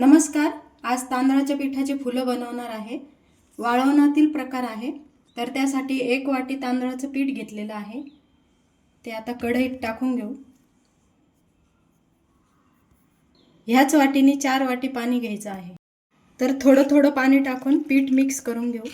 नमस्कार आज तांदळाच्या पिठाची फुलं बनवणार आहे. वाळवणातील प्रकार आहे तर त्यासाठी एक वाटी तांदळाचं पीठ घेतलेलं आहे. ते आता कढईत टाकून घेऊ. ह्याच वाटीने चार वाटी पाणी घ्यायचं आहे. तर थोडं थोडं पाणी टाकून पीठ मिक्स करून घेऊ.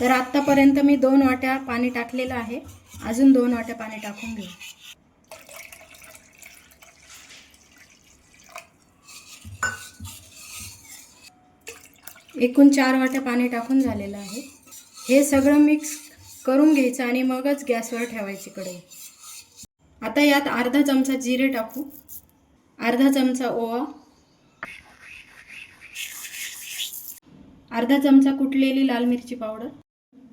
तर आत्तापर्यंत मी दोन वाट्या पाणी टाकलेलं आहे. अजून दोन वाट्या पाणी टाकून घेऊ. एकूण चार वाट्या पाणी टाकून झालेलं आहे. हे सगळं मिक्स करून घ्यायचं आणि मगच गॅसवर ठेवायची कढई आता यात अर्धा चमचा जिरे टाकू. अर्धा चमचा ओवा. अर्धा चमचा कुटलेली लाल मिरची पावडर.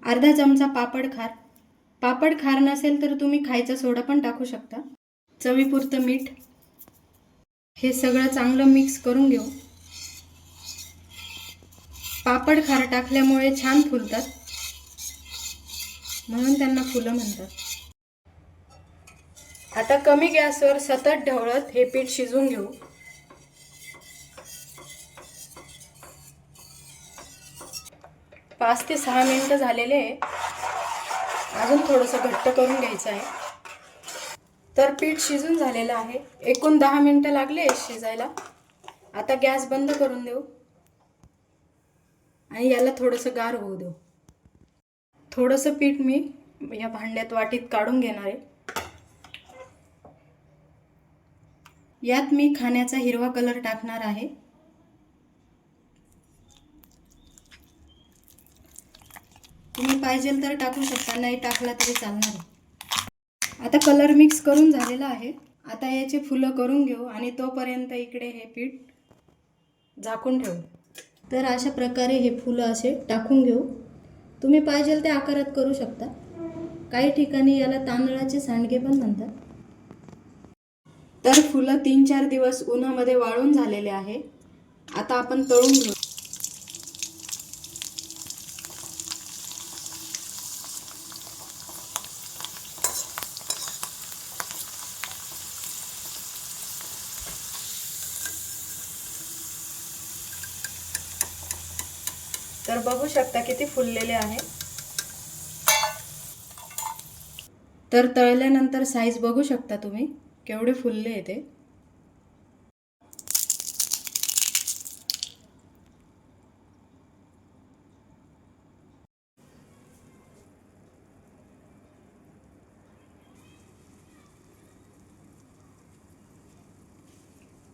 अर्धा चमचा पापड खार. पापड खार नसेल तर तुम्ही खायचा सोडा पण टाकू शकता. चवीपुरतं मीठ. हे सगळं चांगलं मिक्स करून घेऊ. पापड खार टाकल्यामुळे छान फुलतात. म्हणून त्यांना फुलं म्हणतात. आता कमी गॅसवर सतत ढवळत हे पीठ शिजवून घेऊ. पाच ते सहा मिनटं झालेले आहे. अजून थोडंसं घट्ट करून घ्यायचं आहे. तर पीठ शिजून झालेलं आहे. एकूण दहा मिनटं लागले शिजायला. आता गॅस बंद करून देऊ. आणि याला थोडंसं गार होऊ देऊ. थोडंसं पीठ मी या भांड्यात वाटीत काढून घेणार आहे. यात मी खाण्याचा हिरवा कलर टाकणार आहे. पाहिजे तर टाकू शकता नाही टाकला तरी चालणार आहे. आता कलर मिक्स करून झालेला आहे. आता याचे फुलं करून घेऊ आणि तोपर्यंत इकडे हे पीठ झाकून ठेवू. तर अशा प्रकारे हे फुलं असे टाकून घेऊ. तुम्ही पाहिजे त्या आकारात करू शकता. काही ठिकाणी याला तांदळाचे सांडगे पण म्हणतात. तर फुलं तीन चार दिवस उन्हामध्ये वाळून झालेले आहे. आता आपण तळून घेऊ. तर बघू शकता किती फुललेले आहे. तर तळल्यानंतर साईज बघू शकता तुम्ही केवढे फुलले आहे ते.